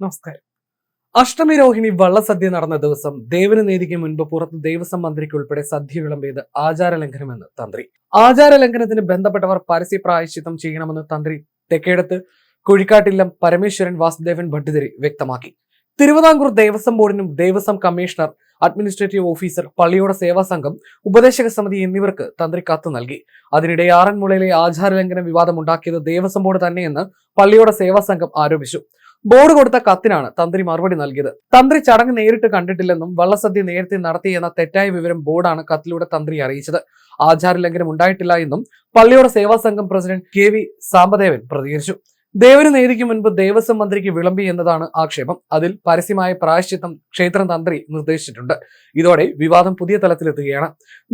നമസ്കാരം. അഷ്ടമി രോഹിണി വള്ളസദ്യ നടന്ന ദിവസം ദേവന നീതിക്ക് മുൻപ് പുറത്ത് ദേവസ്വം മന്ത്രിക്ക് ഉൾപ്പെടെ സദ്യ വിളമ്പിയത് ആചാരലംഘനമെന്ന് തന്ത്രി. ആചാരലംഘനത്തിന് ബന്ധപ്പെട്ടവർ പരസ്യ പ്രായശ്ചിത്തം ചെയ്യണമെന്ന് തന്ത്രി തെക്കേടത്ത് കുഴിക്കാട്ടില്ലം പരമേശ്വരൻ വാസുദേവൻ ഭട്ടിതിരി വ്യക്തമാക്കി. തിരുവിതാംകൂർ ദേവസ്വം ബോർഡിനും ദേവസ്വം കമ്മീഷണർ അഡ്മിനിസ്ട്രേറ്റീവ് ഓഫീസർ പള്ളിയോട സേവാ സംഘം ഉപദേശക സമിതി എന്നിവർക്ക് തന്ത്രി കത്ത് നൽകി. അതിനിടെ ആറന്മുളയിലെ ആചാരലംഘന വിവാദം ഉണ്ടാക്കിയത് ദേവസ്വം ബോർഡ് തന്നെയെന്ന് പള്ളിയോട സേവാ സംഘം ആരോപിച്ചു. ബോർഡ് കൊടുത്ത കത്തിനാണ് തന്ത്രി മറുപടി നൽകിയത്. തന്ത്രി ചടങ്ങ് നേരിട്ട് കണ്ടിട്ടില്ലെന്നും വള്ളസദ്യ നേരത്തെ നടത്തിയെന്ന തെറ്റായ വിവരം ബോർഡാണ് കത്തിലൂടെ തന്ത്രി അറിയിച്ചത്. ആചാര ലംഘനം ഉണ്ടായിട്ടില്ല എന്നും പള്ളിയുടെ സേവാ സംഘം പ്രസിഡന്റ് കെ വി സാമ്പദേവൻ പ്രതികരിച്ചു. ദേവന് നേതിക്ക് മുൻപ് ദേവസ്വം മന്ത്രിക്ക് വിളമ്പി എന്നതാണ് ആക്ഷേപം. അതിൽ പരസ്യമായ പ്രായശ്ചിത്തം ക്ഷേത്രം തന്ത്രി നിർദ്ദേശിച്ചിട്ടുണ്ട്. ഇതോടെ വിവാദം പുതിയ തലത്തിലെത്തുകയാണ്.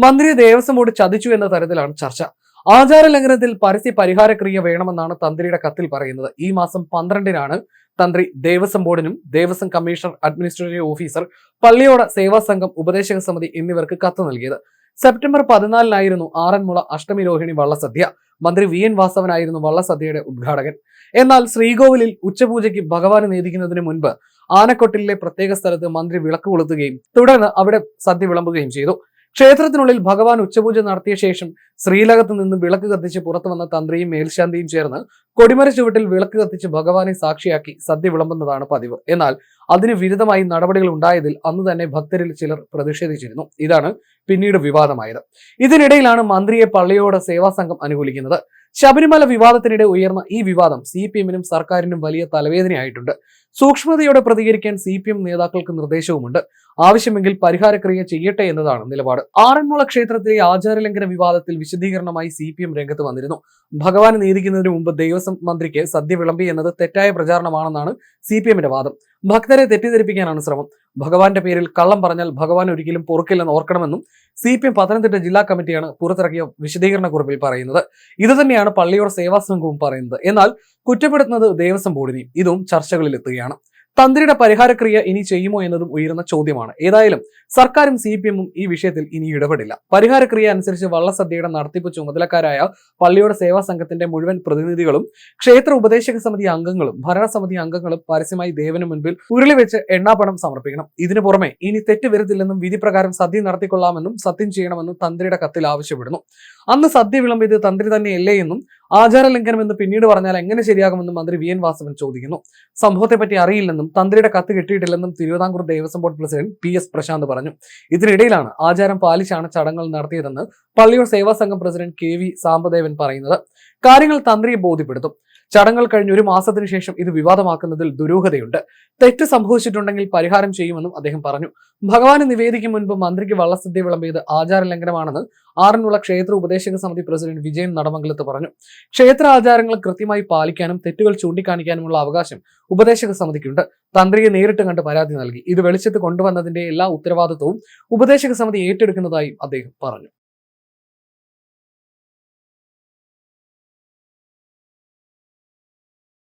മന്ത്രിയെ ദേവസ്വം ബോർഡ് ചതിച്ചു എന്ന തരത്തിലാണ് ചർച്ച. ആചാര ലംഘനത്തിൽ പരസ്യ പരിഹാരക്രിയ വേണമെന്നാണ് തന്ത്രിയുടെ കത്തിൽ പറയുന്നത്. ഈ മാസം പന്ത്രണ്ടിനാണ് തന്ത്രി ദേവസ്വം ബോർഡിനും ദേവസ്വം കമ്മീഷണർ അഡ്മിനിസ്ട്രേറ്റീവ് ഓഫീസർ പള്ളിയോട സേവാ സംഘം ഉപദേശക സമിതി എന്നിവർക്ക് കത്ത് നൽകിയത്. സെപ്റ്റംബർ പതിനാലിനായിരുന്നു ആറന്മുള അഷ്ടമി രോഹിണി വള്ളസദ്യ. മന്ത്രി വി എൻ വാസവനായിരുന്നു വള്ളസദ്യയുടെ ഉദ്ഘാടകൻ. എന്നാൽ ശ്രീകോവിലിൽ ഉച്ചപൂജയ്ക്ക് ഭഗവാന് നേദിക്കുന്നതിന് മുൻപ് ആനക്കൊട്ടിലെ പ്രത്യേക സ്ഥലത്ത് മന്ത്രി വിളക്ക് കൊളുത്തുകയും തുടർന്ന് അവിടെ സദ്യ വിളമ്പുകയും ചെയ്തു. ക്ഷേത്രത്തിനുള്ളിൽ ഭഗവാൻ ഉച്ചപൂജ നടത്തിയ ശേഷം ശ്രീലകത്ത് നിന്ന് വിളക്ക് കത്തിച്ച് പുറത്തു വന്ന തന്ത്രിയും മേൽശാന്തിയും ചേർന്ന് കൊടിമര ചുവട്ടിൽ വിളക്ക് കത്തിച്ച് ഭഗവാനെ സാക്ഷിയാക്കി സദ്യ വിളമ്പുന്നതാണ് പതിവ്. എന്നാൽ അതിന് വിരുദ്ധമായി നടപടികൾ ഉണ്ടായതിൽ അന്ന് തന്നെ ഭക്തരിൽ ചിലർ പ്രതിഷേധിച്ചിരുന്നു. ഇതാണ് പിന്നീട് വിവാദമായത്. ഇതിനിടയിലാണ് മന്ത്രിയെ പള്ളിയോട് സേവാ സംഘം അനുകൂലിക്കുന്നത്. ശബരിമല വിവാദത്തിനിടെ ഉയർന്ന ഈ വിവാദം സി പി എമ്മിനും സർക്കാരിനും വലിയ തലവേദനയായിട്ടുണ്ട്. സൂക്ഷ്മതയോടെ പ്രതികരിക്കാൻ സി പി എം നേതാക്കൾക്ക് നിർദ്ദേശവുമുണ്ട്. ആവശ്യമെങ്കിൽ പരിഹാരക്രിയ ചെയ്യട്ടെ എന്നതാണ് നിലപാട്. ആറന്മുള ക്ഷേത്രത്തിലെ ആചാരലംഘന വിവാദത്തിൽ വിശദീകരണമായി സി പി എം രംഗത്ത് വന്നിരുന്നു. ഭഗവാൻ നീതിക്കുന്നതിന് മുമ്പ് ദേവസ്വം മന്ത്രിക്ക് സദ്യ വിളമ്പി എന്നത് തെറ്റായ പ്രചാരണമാണെന്നാണ് സി പി എമ്മിന്റെ വാദം. ഭക്തരെ തെറ്റിദ്ധരിപ്പിക്കാനാണ് ശ്രമം. ഭഗവാന്റെ പേരിൽ കള്ളം പറഞ്ഞാൽ ഭഗവാൻ ഒരിക്കലും പൊറുക്കില്ലെന്ന് ഓർക്കണമെന്നും സി പി എം പത്തനംതിട്ട ജില്ലാ കമ്മിറ്റിയാണ് പുറത്തിറക്കിയ വിശദീകരണ കുറിപ്പിൽ പറയുന്നത്. ഇത് തന്നെയാണ് പള്ളിയോട് സേവാ സംഘവും പറയുന്നത്. എന്നാൽ കുറ്റപ്പെടുത്തുന്നത് ദേവസ്വം ബോർഡിനെയും ഇതും ചർച്ചകളിലെത്തുകയാണ്. തന്ത്രിയുടെ പരിഹാരക്രിയ ഇനി ചെയ്യുമോ എന്നതും ഉയരുന്ന ചോദ്യമാണ്. ഏതായാലും സർക്കാരും സി പി എമ്മും ഈ വിഷയത്തിൽ ഇനി ഇടപെടില്ല. പരിഹാരക്രിയ അനുസരിച്ച് വള്ളസദ്യയുടെ നടത്തിപ്പ് ചുമതലക്കാരായ പള്ളിയുടെ സേവാ സംഘത്തിന്റെ മുഴുവൻ പ്രതിനിധികളും ക്ഷേത്ര ഉപദേശക സമിതി അംഗങ്ങളും ഭരണസമിതി അംഗങ്ങളും പരസ്യമായി ദേവന് മുൻപിൽ ഉരുളിവെച്ച് എണ്ണാപണം സമർപ്പിക്കണം. ഇതിനു പുറമെ ഇനി തെറ്റ് വരുത്തില്ലെന്നും വിധി പ്രകാരം സദ്യ നടത്തിക്കൊള്ളാമെന്നും സത്യം ചെയ്യണമെന്നും തന്ത്രിയുടെ കത്തിൽ ആവശ്യപ്പെടുന്നു. അന്ന് സദ്യ വിളമ്പിയത് തന്ത്രി തന്നെയല്ലേ എന്നും ആചാര ലംഘനം എന്ന് പിന്നീട് പറഞ്ഞാൽ എങ്ങനെ ശരിയാകുമെന്നും മന്ത്രി വി. എൻ. വാസവൻ ചോദിക്കുന്നു. സംഭവത്തെപ്പറ്റി അറിയില്ലെന്നും തന്ത്രിയുടെ കത്ത് കിട്ടിയിട്ടില്ലെന്നും Travancore Devaswom board president P. S. Prashanth പറഞ്ഞു. ഇതിനിടയിലാണ് ആചാരം പാലിച്ചാണ് ചടങ്ങുകൾ നടത്തിയതെന്ന് പള്ളിയൂർ സേവാ സംഘം പ്രസിഡന്റ് കെ വി സാമ്പദേവൻ പറയുന്നത്. കാര്യങ്ങൾ തന്ത്രിയെ ബോധ്യപ്പെടുത്തും. ചടങ്ങുകൾ കഴിഞ്ഞ് ഒരു മാസത്തിനു ശേഷം ഇത് വിവാദമാക്കുന്നതിൽ ദുരൂഹതയുണ്ട്. തെറ്റ് സംഭവിച്ചിട്ടുണ്ടെങ്കിൽ പരിഹാരം ചെയ്യുമെന്നും അദ്ദേഹം പറഞ്ഞു. ഭഗവാന് നിവേദിക്കും മുൻപ് മന്ത്രിക്ക് വള്ളസദ്യ വിളമ്പിയത് ആചാര ലംഘനമാണെന്ന് ആറന്മുള ക്ഷേത്ര ഉപദേശക സമിതി പ്രസിഡന്റ് വിജയൻ നടമംഗലത്ത് പറഞ്ഞു. ക്ഷേത്ര ആചാരങ്ങൾ കൃത്യമായി പാലിക്കാനും തെറ്റുകൾ ചൂണ്ടിക്കാണിക്കാനുമുള്ള അവകാശം ഉപദേശക സമിതിക്കുണ്ട്. തന്ത്രിയെ നേരിട്ട് കണ്ട് പരാതി നൽകി. ഇത് വെളിച്ചത്ത് കൊണ്ടുവന്നതിന്റെ എല്ലാ ഉത്തരവാദിത്വവും ഉപദേശക സമിതി ഏറ്റെടുക്കുന്നതായും അദ്ദേഹം പറഞ്ഞു.